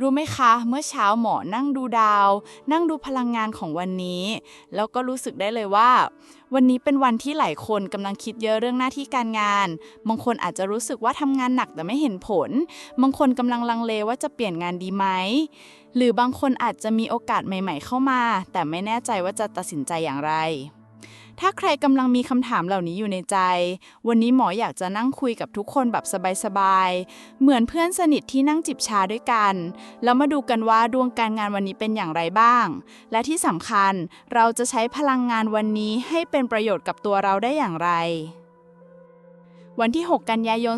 รู้ไหมคะ เมื่อเช้าหมอนั่งดูดาว นั่งดูพลังงานของวันนี้ แล้วก็รู้สึกได้เลยว่า วันนี้เป็นวันที่หลายคนกำลังคิดเยอะเรื่องหน้าที่การงาน บางคนอาจจะรู้สึกว่าทำงานหนักแต่ไม่เห็นผล บางคนกำลังลังเลว่าจะเปลี่ยนงานดีไหม หรือบางคนอาจจะมีโอกาสใหม่ ๆ เข้ามา แต่ไม่แน่ใจว่าจะตัดสินใจอย่างไร ถ้าใครกำลังมีคำถามเหล่านี้อยู่ในใจ วันนี้หมออยากจะนั่งคุยกับทุกคนแบบสบายๆ เหมือนเพื่อนสนิทที่นั่งจิบชาด้วยกัน แล้วมาดูกันว่าดวงการงานวันนี้เป็นอย่างไรบ้าง และที่สำคัญเราจะใช้พลังงานวันนี้ให้เป็นประโยชน์กับตัวเราได้อย่างไรวันที่ 6 กันยายน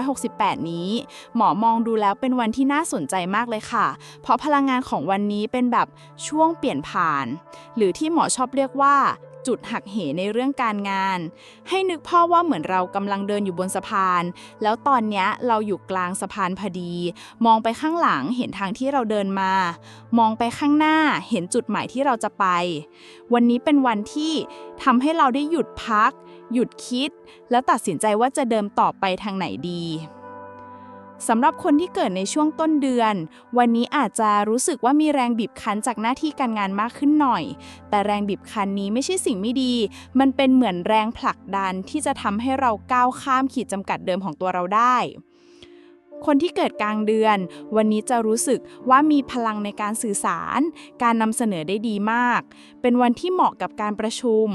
2568 นี้ หมอมองดูแล้วเป็นวันที่น่าสนใจมากเลยค่ะ เพราะพลังงานของวันนี้เป็นแบบช่วงเปลี่ยนผ่าน หรือที่หมอชอบเรียกว่า จุดหักเหในเรื่องการงาน ให้นึกภาพว่าเหมือนเรากำลังเดินอยู่บนสะพาน แล้วตอนนี้เราอยู่กลางสะพานพอดี มองไปข้างหลังเห็นทางที่เราเดินมา มองไปข้างหน้าเห็นจุดหมายที่เราจะไป วันนี้เป็นวันที่ทำให้เราได้หยุดพัก หยุดคิด แล้วตัดสินใจว่าจะเดินต่อไปทางไหนดี สำหรับคนที่เกิดในช่วงต้นเดือน วันนี้อาจจะรู้สึกว่ามีแรงบีบคั้นจากหน้าที่การงานมากขึ้นหน่อย แต่แรงบีบคั้นนี้ไม่ใช่สิ่งไม่ดี มันเป็นเหมือนแรงผลักดันที่จะทำให้เราก้าวข้ามขีดจำกัดเดิมของตัวเราได้คนที่เกิดกลางเดือน วันนี้จะรู้สึกว่ามีพลังในการสื่อสาร การนำเสนอได้ดีมาก เป็นวันที่เหมาะกับการประชุม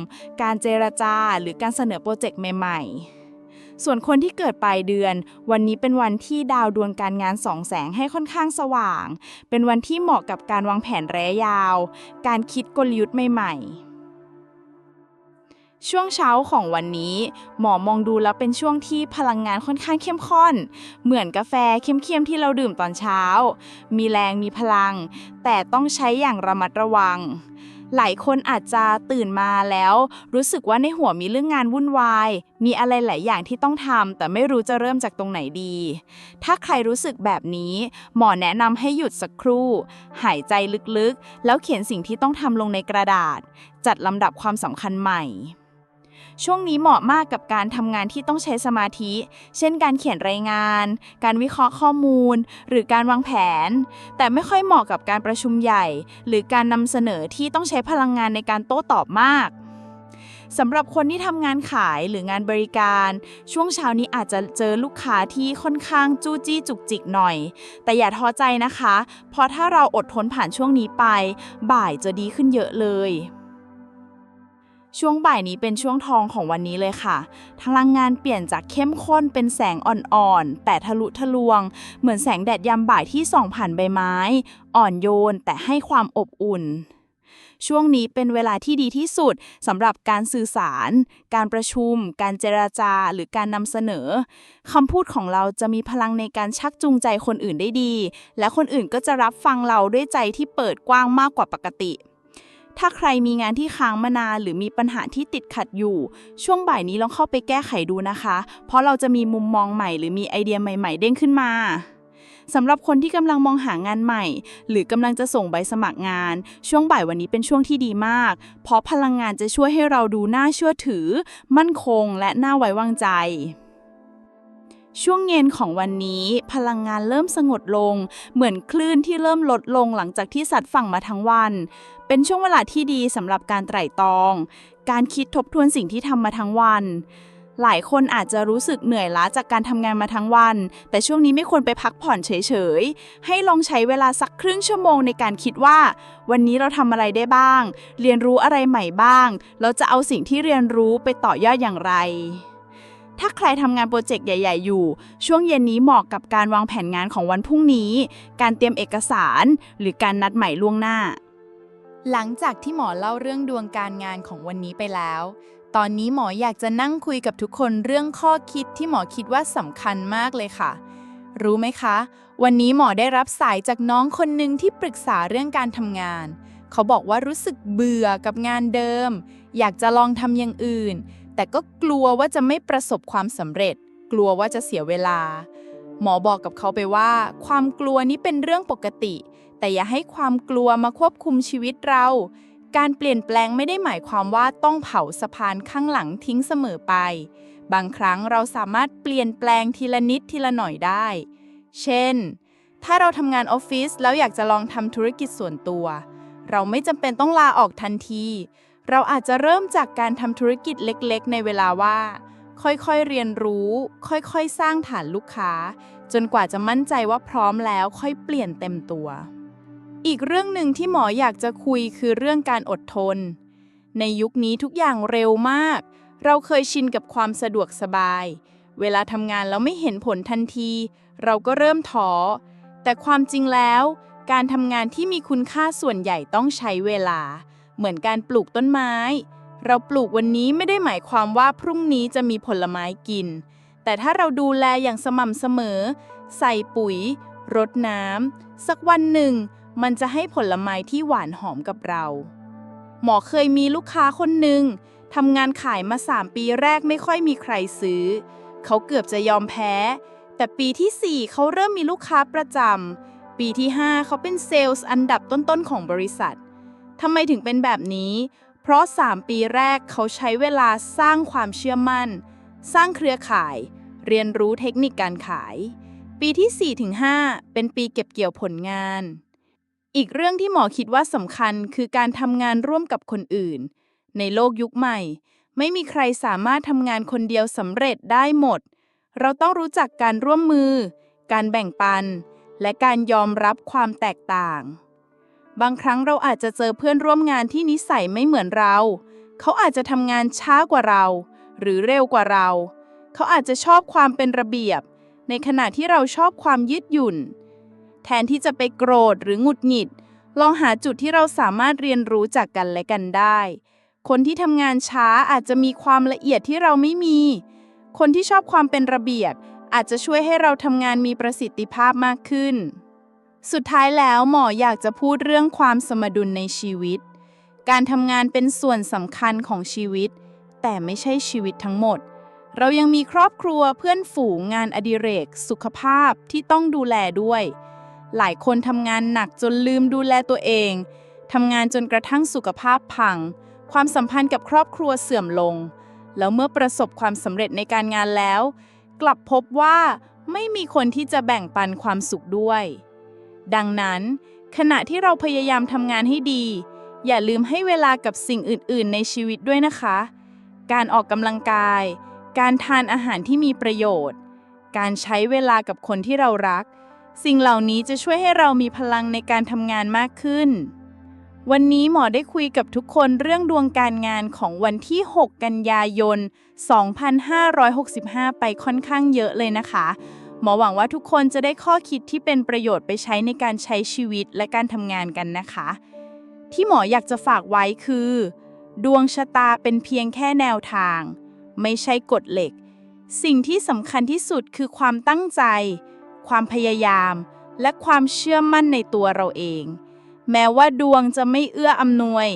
การเจรจา หรือการเสนอโปรเจกต์ใหม่ ๆ ส่วนคนที่เกิดปลายเดือน วันนี้เป็นวันที่ดาวดวงการงานสองแสงให้ค่อนข้างสว่าง เป็นวันที่เหมาะกับการวางแผนระยะยาว การคิดกลยุทธ์ใหม่ๆช่วงเช้าของวันนี้ หมอมองดูแล้วเป็นช่วงที่พลังงานค่อนข้างเข้มข้น เหมือนกาแฟเข้มๆที่เราดื่มตอนเช้า มีแรงมีพลัง แต่ต้องใช้อย่างระมัดระวัง หลายคนอาจจะตื่นมาแล้ว รู้สึกว่าในหัวมีเรื่องงานวุ่นวาย มีอะไรหลายอย่างที่ต้องทำแต่ไม่รู้จะเริ่มจากตรงไหนดี ถ้าใครรู้สึกแบบนี้ หมอแนะนำให้หยุดสักครู่ หายใจลึกๆ แล้วเขียนสิ่งที่ต้องทำลงในกระดาษ จัดลำดับความสำคัญใหม่ ช่วงนี้เหมาะมากกับการทำงานที่ต้องใช้สมาธิ เช่นการเขียนรายงาน การวิเคราะห์ข้อมูล หรือการวางแผน แต่ไม่ค่อยเหมาะกับการประชุมใหญ่ หรือการนำเสนอที่ต้องใช้พลังงานในการโต้ตอบมากสำหรับคนที่ทำงานขายหรืองานบริการ ช่วงเช้านี้อาจจะเจอลูกค้าที่ค่อนข้างจู้จี้จุกจิกหน่อย แต่อย่าท้อใจนะคะ เพราะถ้าเราอดทนผ่านช่วงนี้ไป บ่ายจะดีขึ้นเยอะเลย ช่วงบ่ายนี้เป็นช่วงทองของวันนี้เลยค่ะ พลังงานเปลี่ยนจากเข้มข้นเป็นแสงอ่อนๆ แต่ทะลุทะลวง เหมือนแสงแดดยามบ่ายที่ส่องผ่านใบไม้ อ่อนโยนแต่ให้ความอบอุ่น ช่วงนี้เป็นเวลาที่ดีที่สุดสำหรับการสื่อสาร การประชุม การเจราจา หรือการนำเสนอคำพูดของเราจะมีพลังในการชักจูงใจคนอื่นได้ดี และคนอื่นก็จะรับฟังเราด้วยใจที่เปิดกว้างมากกว่าปกติ ถ้าใครมีงานที่ค้างมานานหรือมีปัญหาที่ติดขัดอยู่ ช่วงบ่ายนี้ลองเข้าไปแก้ไขดูนะคะ เพราะเราจะมีมุมมองใหม่ หรือมีไอเดียใหม่ ๆ เด้งขึ้นมาสำหรับคนที่กำลังมองหางานใหม่ หรือกำลังจะส่งใบสมัครงาน ช่วงบ่ายวันนี้เป็นช่วงที่ดีมาก เพราะพลังงานจะช่วยให้เราดูน่าเชื่อถือ มั่นคงและน่าไว้วางใจ ช่วงเย็นของวันนี้พลังงานเริ่มสงบลง เหมือนคลื่นที่เริ่มลดลงหลังจากที่สัตว์ฝั่งมาทั้งวัน เป็นช่วงเวลาที่ดีสำหรับการไตร่ตรอง การคิดทบทวนสิ่งที่ทำมาทั้งวัน หลายคนอาจจะรู้สึกเหนื่อยล้าจากการทำงานมาทั้งวัน แต่ช่วงนี้ไม่ควรไปพักผ่อนเฉยๆ ให้ลองใช้เวลาสักครึ่งชั่วโมงในการคิดว่า วันนี้เราทำอะไรได้บ้าง เรียนรู้อะไรใหม่บ้าง เราจะเอาสิ่งที่เรียนรู้ไปต่อยอดอย่างไร ถ้าใครทำงานโปรเจกต์ใหญ่ ๆ อยู่ ช่วงเย็นนี้เหมาะกับการวางแผนงานของวันพรุ่งนี้ การเตรียมเอกสาร หรือการนัดใหม่ล่วงหน้า หลังจากที่หมอเล่าเรื่องดวงการงานของวันนี้ไปแล้ว ตอนนี้หมออยากจะนั่งคุยกับทุกคนเรื่องข้อคิดที่หมอคิดว่าสำคัญมากเลยค่ะ รู้ไหมคะ วันนี้หมอได้รับสายจากน้องคนหนึ่งที่ปรึกษาเรื่องการทำงาน เขาบอกว่ารู้สึกเบื่อกับงานเดิม อยากจะลองทำอย่างอื่น แต่ก็กลัวว่าจะไม่ประสบความสำเร็จ กลัวว่าจะเสียเวลา หมอบอกกับเขาไปว่า ความกลัวนี้เป็นเรื่องปกติ แต่อย่าให้ความกลัวมาควบคุมชีวิตเรา การเปลี่ยนแปลงไม่ได้หมายความว่าต้องเผาสะพานข้างหลังทิ้งเสมอไป บางครั้งเราสามารถเปลี่ยนแปลงทีละนิดทีละหน่อยได้ เช่น ถ้าเราทำงานออฟฟิศแล้วอยากจะลองทำธุรกิจส่วนตัว เราไม่จำเป็นต้องลาออกทันที เราอาจจะเริ่มจากการทำธุรกิจเล็กๆ ในเวลาว่า ค่อยๆเรียนรู้ ค่อยๆ สร้างฐานลูกค้า จนกว่าจะมั่นใจว่าพร้อมแล้วค่อยเปลี่ยนเต็มตัว อีกเรื่องหนึ่งที่หมออยากจะคุยคือเรื่องการอดทน ในยุคนี้ทุกอย่างเร็วมาก เราเคยชินกับความสะดวกสบาย เวลาทำงานแล้วไม่เห็นผลทันที เราก็เริ่มท้อ แต่ความจริงแล้ว การทำงานที่มีคุณค่าส่วนใหญ่ต้องใช้เวลา เหมือนการปลูกต้นไม้ เราปลูกวันนี้ไม่ได้หมายความว่าพรุ่งนี้จะมีผลไม้กิน แต่ถ้าเราดูแลอย่างสม่ำเสมอ ใส่ปุ๋ย รดน้ำ สักวันหนึ่ง มันจะให้ผลไม้ที่หวานหอมกับเรา หมอเคยมีลูกค้าคนหนึ่งทำงานขายมา 3 ปีแรกไม่ค่อยมีใครซื้อ เขาเกือบจะยอมแพ้ แต่ปีที่ 4 เขาเริ่มมีลูกค้าประจำปีที่ 5 เขาเป็นเซลล์อันดับต้นๆของบริษัท ทำไมถึงเป็นแบบนี้ เพราะ 3 ปีแรกเขาใช้เวลาสร้างความเชื่อมั่น สร้างเครือข่าย เรียนรู้เทคนิคการขาย ปีที่ 4-5 เป็นปีเก็บเกี่ยวผลงาน อีกเรื่องที่หมอคิดว่าสำคัญคือการทำงานร่วมกับคนอื่น ในโลกยุคใหม่ ไม่มีใครสามารถทำงานคนเดียวสำเร็จได้หมด เราต้องรู้จักการร่วมมือ การแบ่งปัน และการยอมรับความแตกต่าง บางครั้งเราอาจจะเจอเพื่อนร่วมงานที่นิสัยไม่เหมือนเรา เขาอาจจะทำงานช้ากว่าเรา หรือเร็วกว่าเรา เขาอาจจะชอบความเป็นระเบียบ ในขณะที่เราชอบความยืดหยุ่น แทนที่จะไปโกรธหรือหงุดหงิด ลองหาจุดที่เราสามารถเรียนรู้จากกันและกันได้ คนที่ทำงานช้าอาจจะมีความละเอียดที่เราไม่มี คนที่ชอบความเป็นระเบียบ อาจจะช่วยให้เราทำงานมีประสิทธิภาพมากขึ้น สุดท้ายแล้วหมออยากจะพูดเรื่องความสมดุลในชีวิต การทำงานเป็นส่วนสำคัญของชีวิต แต่ไม่ใช่ชีวิตทั้งหมด เรายังมีครอบครัวเพื่อนฝูงงานอดิเรก สุขภาพที่ต้องดูแลด้วย หลายคนทำงานหนักจนลืมดูแลตัวเองทำงานจนกระทั่งสุขภาพพัง ความสัมพันธ์กับครอบครัวเสื่อมลง แล้วเมื่อประสบความสำเร็จในการงานแล้ว กลับพบว่าไม่มีคนที่จะแบ่งปันความสุขด้วย ดังนั้น ขณะที่เราพยายามทำงานให้ดี อย่าลืมให้เวลากับสิ่งอื่น ๆ ในชีวิตด้วยนะคะ การออกกำลังกาย การทานอาหารที่มีประโยชน์ การใช้เวลากับคนที่เรารัก สิ่งเหล่านี้จะช่วยให้เรามีพลังในการทำงานมากขึ้น วันนี้หมอได้คุยกับทุกคนเรื่องดวงการงานของวันที่ 6 กันยายน 2565 ไปค่อนข้างเยอะเลยนะคะ หมอหวังว่าทุกคนจะได้ข้อคิดที่เป็นประโยชน์ไปใช้ในการใช้ชีวิตและการทำงานกันนะคะ ที่หมออยากจะฝากไว้คือ ดวงชะตาเป็นเพียงแค่แนวทาง ไม่ใช่กฎเหล็ก สิ่งที่สำคัญที่สุดคือความตั้งใจ ความพยายาม และความเชื่อมั่นในตัวเราเอง แม้ว่าดวงจะไม่เอื้ออำนวย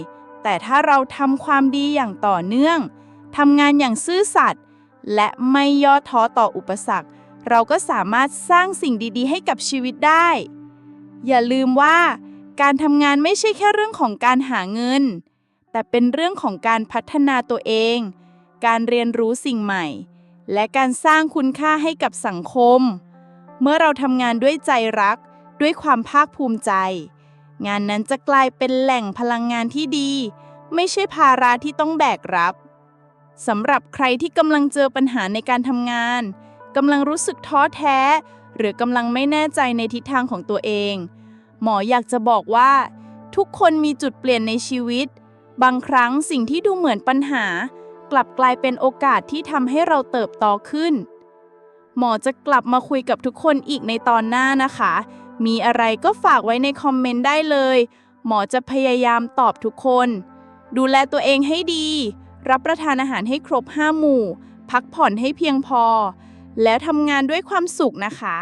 แต่ถ้าเราทำความดีอย่างต่อเนื่องทำงานอย่างซื่อสัตย์และไม่ย่อท้อต่ออุปสรรค เราก็สามารถสร้างสิ่งดีๆ ให้กับชีวิตได้ อย่าลืมว่า การทำงานไม่ใช่แค่เรื่องของการหาเงิน แต่เป็นเรื่องของการพัฒนาตัวเอง การเรียนรู้สิ่งใหม่ และการสร้างคุณค่าให้กับสังคม เมื่อเราทำงานด้วยใจรัก ด้วยความภาคภูมิใจ งานนั้นจะกลายเป็นแหล่งพลังงานที่ดี ไม่ใช่ภาระที่ต้องแบกรับสำหรับใครที่กำลังเจอปัญหาในการทำงาน กำลังรู้สึกท้อแท้ หรือกำลังไม่แน่ใจในทิศทางของตัวเอง หมออยากจะบอกว่า ทุกคนมีจุดเปลี่ยนในชีวิต บางครั้งสิ่งที่ดูเหมือนปัญหา กลับกลายเป็นโอกาสที่ทำให้เราเติบโตขึ้น หมอจะกลับมาคุยกับทุกคนอีกในตอนหน้านะคะ มีอะไรก็ฝากไว้ในคอมเมนต์ได้เลย หมอจะพยายามตอบทุกคน ดูแลตัวเองให้ดี รับประทานอาหารให้ครบห้าหมู่ พักผ่อนให้เพียงพอ แล้วทำงานด้วยความสุขนะคะ